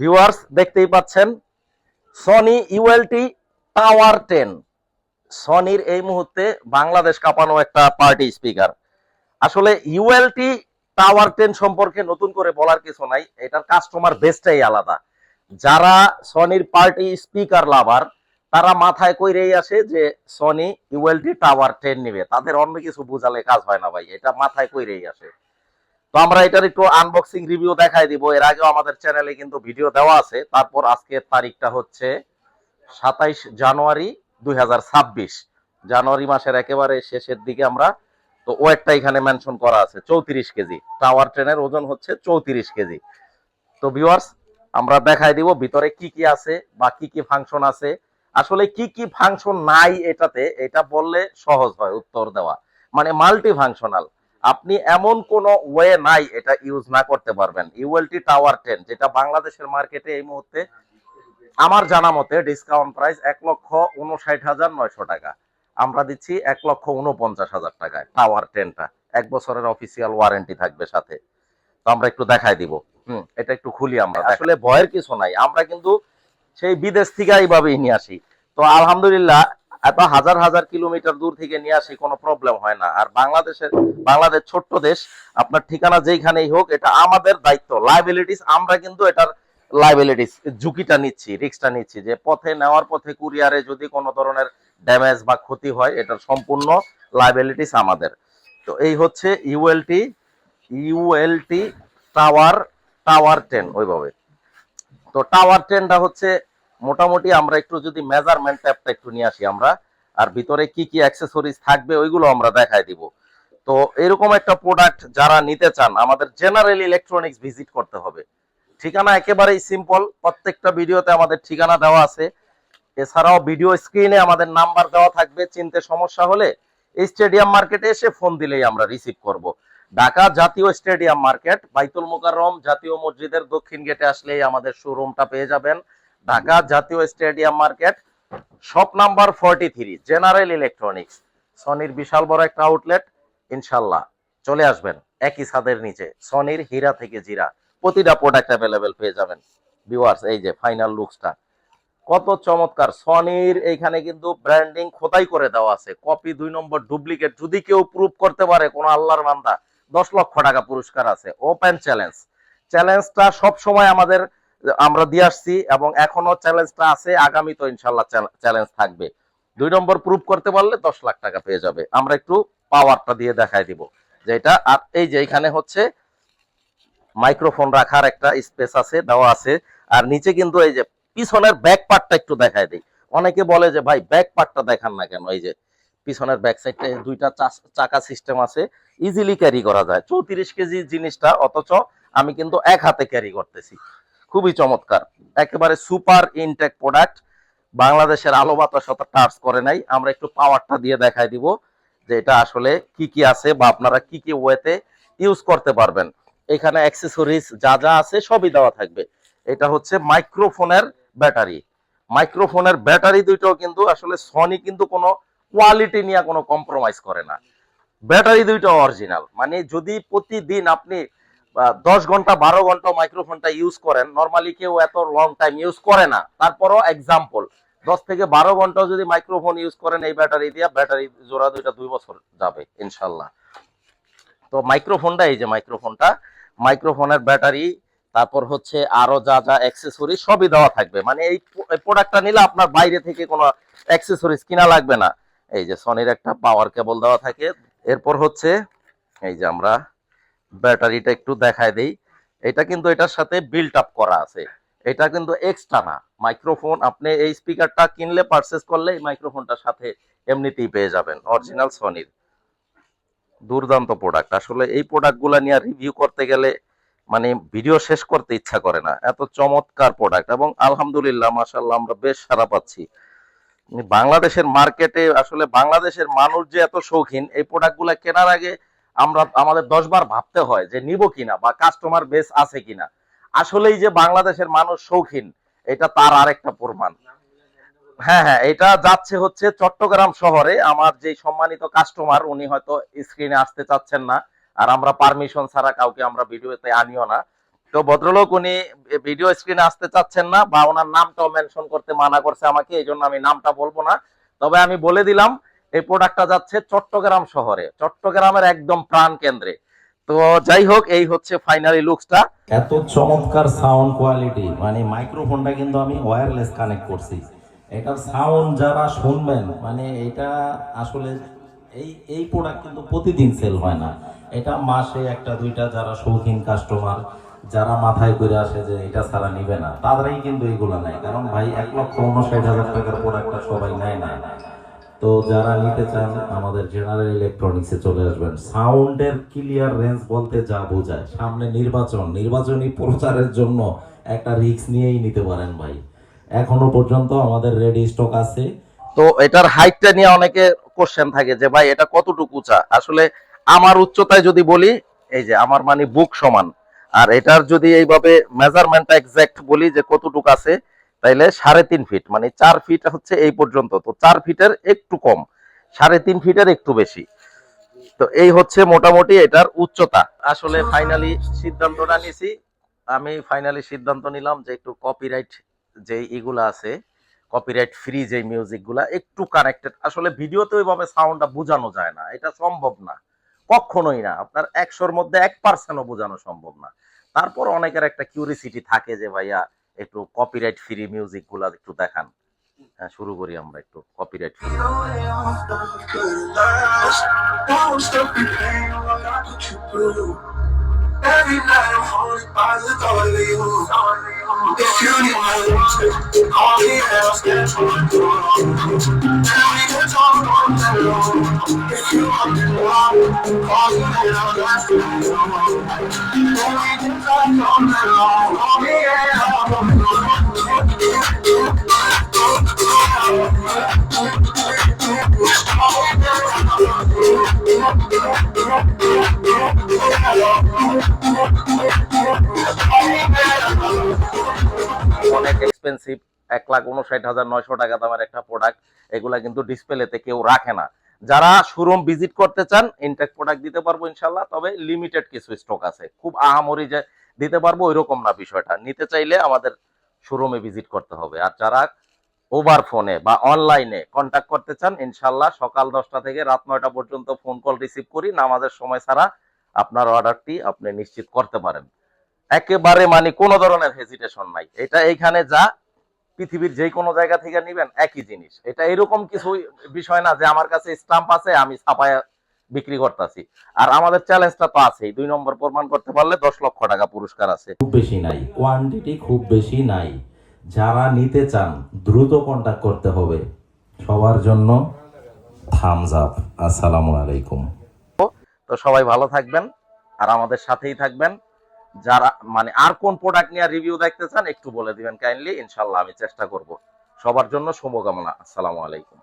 Viewers, দেখতেই পাচ্ছেন Sony ULT tower ten সনির এই মুহূর্তে বাংলাদেশ কাঁপানো একটা পার্টি স্পিকার আসলে ইউএলটি টাওয়ার টেন সম্পর্কে নতুন করে বলার কিছু নাই, এটার কাস্টমার বেসটাই আলাদা। যারা সনির পার্টি স্পিকার লাভার তারা মাথায় কইরেই আসে যে সনি ইউএলটি টাওয়ার টেন নিবে। তাদের অন্য কিছু বোঝালে কাজ হয় না ভাই, এটা মাথায় কইরেই আসে। তো আমরা এটার একটু আনবক্সিং রিভিউ দেখাই দিব। এর আগেও আমাদের চ্যানেলে কিন্তু ভিডিও দেওয়া আছে। তারপর আজকের তারিখটা হচ্ছে সাতাইশ জানুয়ারি দুই হাজার ছাব্বিশ। জানুয়ারি মাসের একেবারে শেষের দিকে আমরা, তো ওয়েটটা এখানে মেনশন করা আছে, চৌত্রিশ কেজি। টাওয়ার ট্রেনের ওজন হচ্ছে চৌত্রিশ কেজি। তো ভিউয়ার্স আমরা দেখাই দিব ভিতরে কি কি আছে বা কি কি ফাংশন আছে। আসলে কি কি ফাংশন নাই এটাতে, এটা বললে সহজ হয় উত্তর দেওয়া। মানে মাল্টি ফাংশনাল আপনি এমন কোন ওয়ে নাই এটা ইউজ না করতে পারবেন। ইউএলটি টাওয়ার টেন যেটা বাংলাদেশের মার্কেটে এই মুহূর্তে আমার জানা মতে ডিসকাউন্ট প্রাইস এক লক্ষ উনষাট হাজার নয়শো টাকা। আমরা দিচ্ছি এক লক্ষ উনপঞ্চাশ হাজার টাকায় টাওয়ার টেনটা এক বছরের অফিসিয়াল ওয়ারেন্টি থাকবে সাথে। তো আমরা একটু দেখাই দিব। হুম এটা একটু খুলি আমরা। আসলে ভয়ের কিছু নাই। আমরা কিন্তু সেই বিদেশ থেকে এইভাবেই নিয়ে আসি। তো আলহামদুলিল্লাহ হাজার হাজার কিলোমিটার দূর থেকে নিয়ে আসি, কোনো প্রবলেম হয় না। আর বাংলাদেশের, বাংলাদেশ ছোট্ট দেশ, আপনার ঠিকানা যেইখানেই হোক, এটা আমাদের দায়িত্ব। লাইবিলিটিস আমরা কিন্তু এটার লাইবিলিটিস ঝুঁকিটা নিচ্ছি রিস্কটা নিচ্ছি। যে পথে নেওয়ার পথে কুরিয়ারে যদি কোনো ধরনের ড্যামেজ বা ক্ষতি হয়, এটার সম্পূর্ণ লাইবিলিটিস আমাদের। তো এই হচ্ছে ULT ULT tower tower ten ওইভাবে। তো টাওয়ার টেনটা হচ্ছে মোটামুটি আমরা একটু যদি মেজারমেন্ট ট্যাপটা একটু নিয়ে আসি আমরা, আর ভিতরে কি কি অ্যাক্সেসরিজ থাকবে ওইগুলো আমরা দেখাই দিব। তো এরকম একটা প্রোডাক্ট যারা নিতে চান, আমাদের জেনারেল ইলেকট্রনিক্স ভিজিট করতে হবে। ঠিকানা একেবারেই সিম্পল প্রত্যেকটা ভিডিওতে আমাদের ঠিকানা দেওয়া আছে। এছাড়াও ভিডিও স্ক্রিনে আমাদের নাম্বার দেওয়া থাকবে, চিনতে সমস্যা হলে এই স্টেডিয়াম মার্কেটে এসে ফোন দিলেই আমরা রিসিভ করব। ঢাকা জাতীয় স্টেডিয়াম মার্কেট বাইতুল মোকাররম জাতীয় মসজিদের দক্ষিণ গেটে আসলেই আমাদের শোরুমটা পেয়ে যাবেন। ঢাকা জাতীয় stadium market, shop number forty three general electronics. সনির বিশাল বড় একটা আউটলেট ইনশাল্লাহ চলে আসবেন একই ছাদের নিচে। সনির হীরা থেকে জিরা, প্রতিটা প্রোডাক্ট অ্যাভেলেবেল পেয়ে যাবেন। ভিউয়ার্স এই যে ফাইনাল লুকসটা কত চমৎকার। সনির এইখানে কিন্তু ব্র্যান্ডিং খোদাই করে দেওয়া আছে। কপি দুই নম্বর ডুপ্লিকেট যদি কেউ প্রুফ করতে পারে, কোন আল্লাহর বান্দা, দশ লক্ষ টাকা পুরস্কার আছে। ওপেন চ্যালেঞ্জ চ্যালেঞ্জটা সব সময় আমাদের আমরা দিয়ে আসছি এবং এখনও চ্যালেঞ্জটা আছে, আগামী তো ইনশাল্লাহ চ্যালেঞ্জ থাকবে। দুই নম্বর প্রুফ করতে পারলে দশ লাখ টাকা পেয়ে যাবে। আমরা একটু পাওয়ারটা দিয়ে দেখাই দিব যেটা আর এই যে এখানে হচ্ছে মাইক্রোফোন রাখার একটা স্পেস আছে, দেওয়া আছে। আর নিচে কিন্তু এই যে পিছনের ব্যাক পার্টটা একটু দেখাই দিই। অনেকে বলে যে, ভাই ব্যাক পার্টটা দেখান না কেন? এই যে পিছনের ব্যাক সাইডে দুইটা চাকা সিস্টেম আছে ইজিলি ক্যারি করা যায়। চৌত্রিশ কেজি জিনিসটা, অথচ আমি কিন্তু এক হাতে ক্যারি করতেছি। খুবই চমৎকার। একেবারে সুপার ইনটেক প্রোডাক্ট। বাংলাদেশের আলো বাতাস অত টাচ করে নাই। আমরা একটু পাওয়ারটা দিয়ে দেখাই দিব যে এটা আসলে কি কি আছে বা আপনারা কি কি ওয়েতে ইউজ করতে পারবেন। এখানে অ্যাক্সেসরিজ যা যা আছে সবই দেওয়া থাকবে। এটা হচ্ছে মাইক্রোফোনের ব্যাটারি। মাইক্রোফোনের ব্যাটারি দুইটাও কিন্তু আসলে সনি কিন্তু কোনো কোয়ালিটি নিয়ে কোনো কম্প্রোমাইজ করে না। ব্যাটারি দুইটা অরিজিনাল মানে যদি প্রতিদিন আপনি দশ ঘণ্টা, বারো ঘণ্টা মাইক্রোফোনটা ইউজ করেন। নর্মালি কেউ এত লং টাইম ইউজ করে না। তারপরও এক্সাম্পল দশ থেকে বারো ঘণ্টা যদি মাইক্রোফোন ইউজ করেন, এই ব্যাটারি দিয়ে ব্যাটারি জোড়া দুইটা দুই বছর যাবে ইনশাল্লাহ তো মাইক্রোফোনটা এই যে মাইক্রোফোনটা মাইক্রোফোনের ব্যাটারি তারপর হচ্ছে আরও যা যা অ্যাক্সেসরি সবই দেওয়া থাকবে। মানে এই প্রোডাক্টটা নিলে আপনার বাইরে থেকে কোনো অ্যাক্সেসরিজ কিনা লাগবে না। এই যে সনির একটা পাওয়ার কেবল দেওয়া থাকে। এরপর হচ্ছে, এই যে আমরা ব্যাটারিটা একটু দেখায় দেই। এটা কিন্তু এটার সাথে বিল্ট আপ করা আছে। এটা কিন্তু এক্সট্রা না। মাইক্রোফোন আপনি এই স্পিকারটা কিনলে পারচেস করলে এই মাইক্রোফোনটার সাথে এমনিতেই পেয়ে যাবেন। অরিজিনাল সনির দুর্দান্ত প্রোডাক্ট আসলে এই প্রোডাক্টগুলো নিয়ে রিভিউ করতে গেলে মানে ভিডিও শেষ করতে ইচ্ছা করে না। এত চমৎকার প্রোডাক্ট এবং আলহামদুলিল্লাহ মাশাল্লাহ আমরা বেশ সারা পাচ্ছি। বাংলাদেশের মার্কেটে আসলে বাংলাদেশের মানুষ যে এত শৌখিন, এই প্রোডাক্টগুলো কেনার আগে আমরা আমাদের দশ বার ভাবতে হয় যে নিব কিনা বা কাস্টমার বেস আছে কিনা। আসলেই যে বাংলাদেশের মানুষ শৌখিন, এটা তার আরেকটা প্রমাণ। হ্যাঁ হ্যাঁ এটা যাচ্ছে হচ্ছে চট্টগ্রাম শহরে। আমার যে সম্মানিত কাস্টমার উনি হয়তো স্ক্রিনে আসতে চাচ্ছেন না, আর আমরা পারমিশন ছাড়া কাউকে আমরা ভিডিওতে আনিও না। তো ভদ্রলোক, উনি ভিডিও স্ক্রিনে আসতে চাচ্ছেন না বা ওনার নামটাও মেনশন করতে মানা করছে আমাকে এই জন্য আমি নামটা বলব না। তবে আমি বলে দিলাম এই প্রোডাক্টটা যাচ্ছে চট্টগ্রাম শহরে। চট্টগ্রামের একদম প্রাণ কেন্দ্রে। তো যাই হোক, এই হচ্ছে ফাইনালি লুকসটা এত চমৎকার সাউন্ড কোয়ালিটি মানে মাইক্রোফোনটা কিন্তু আমি ওয়্যারলেস কানেক্ট করছি। এটার সাউন্ড যারা শুনবেন মানে এটা আসলে এই এই প্রোডাক্ট কিন্তু প্রতিদিন সেল হয় না। এটা মাসে একটা, দুইটা যারা শৌখিন কাস্টমার যারা মাথায় করে আসে যে এটা ছাড়া নিবে না, তাদেরই কিন্তু এগুলো নেয়। কারণ ভাই, এক লক্ষ উনষাট হাজার টাকার প্রোডাক্টটা সবাই নেয় না। তো যারা নিতে চান, আমাদের জেনারেল ইলেকট্রনিক্সে চলে আসবেন। সাউন্ডের ক্লিয়ার রেঞ্জ বলতে যা বোঝায়। সামনে নির্বাচন, নির্বাচনী প্রচারের জন্য একটা রিস্ক নিয়েই নিতে পারেন ভাই। এখনও পর্যন্ত আমাদের রেডি স্টক আছে। তো এটার হাইটটা নিয়ে অনেকে কোশ্চেন থাকে যে, ভাই, এটা কতটুকু উঁচা আসলে আমার উচ্চতায় যদি বলি, এই যে আমার মানে বুক সমান। আর এটার যদি এইভাবে মেজারমেন্টটা এক্সাক্ট বলি যে কতটুকু আছে তাইলে সাড়ে তিন ফিট মানে চার ফিট হচ্ছে এই পর্যন্ত। তো চার ফিটের একটু কম, সাড়ে তিন ফিটের একটু বেশি। তো এই হচ্ছে মোটামুটি এটার উচ্চতা। আসলে ফাইনালি সিদ্ধান্তটা নিছি। আমি ফাইনালি সিদ্ধান্ত নিলাম যে একটু কপিরাইট যে এগুলা আছে কপিরাইট ফ্রি যে মিউজিকগুলা একটু কানেক্টেড আসলে ভিডিওতে ওইভাবে সাউন্ডটা বোঝানো যায় না। এটা সম্ভব না। কখনোই না। আপনার একশোর মধ্যে এক পার্সেন্টও বোঝানো সম্ভব না। তারপর অনেকের একটা কিউরিসিটি থাকে যে ভাইয়া একটু কপিরাইট ফ্রি মিউজিকগুলা একটু দেখান হ্যাঁ শুরু করি আমরা একটু copyright free the through. Every night I'm haunted by the thought of you. If you need my love, call me and I'll stand for অনেক এক্সপেন্সিভ এক লাখ উনষাট হাজার নয়শো টাকা দামের একটা প্রোডাক্ট এগুলা কিন্তু ডিসপ্লেতে কেউ রাখে না। যারা শোরুম ভিজিট করতে চান ইনটেক প্রোডাক্ট দিতে পারব ইনশাল্লাহ তবে লিমিটেড কিছু স্টক আছে। খুব আহামরি যে দিতে পারব ওইরকম না বিষয়টা। নিতে চাইলে আমাদের শোরুমে ভিজিট করতে হবে। আর যারা ওভার ফোনে বা অনলাইনে কন্ট্যাক্ট করতে চান ইনশাল্লাহ সকাল দশটা থেকে রাত নয়টা পর্যন্ত ফোন কল রিসিভ করি। নামাজের সময় ছাড়া আপনার অর্ডারটি আপনি নিশ্চিত করতে পারেন। একেবারে মানে কোনো ধরনের হেজিটেশন নাই। এটা এইখানে যা পৃথিবীর যে কোনো জায়গা থেকে নিবেন একই জিনিস। এটা এরকম কিছু বিষয় না যে আমার কাছে স্টাম্প আছে আমি ছাপায় বিক্রি করতেছি। আর আমাদের চ্যালেঞ্জটা তো আছেই। দুই নম্বর প্রমাণ করতে পারলে দশ লক্ষ টাকা পুরস্কার আছে। খুব বেশি নাই। কোয়ান্টিটি খুব বেশি নাই। যারা নিতে চান দ্রুত কন্টাক্ট করতে হবে। সবার জন্য থামস আপ আসসালামু আলাইকুম। তো সবাই ভালো থাকবেন আর আমাদের সাথেই থাকবেন। যারা মানে আর কোন প্রোডাক্ট নিয়ে রিভিউ দেখতে চান একটু বলে দিবেন কাইন্ডলি ইনশাল্লাহ আমি চেষ্টা করব। সবার জন্য শুভকামনা, আসসালামু আলাইকুম।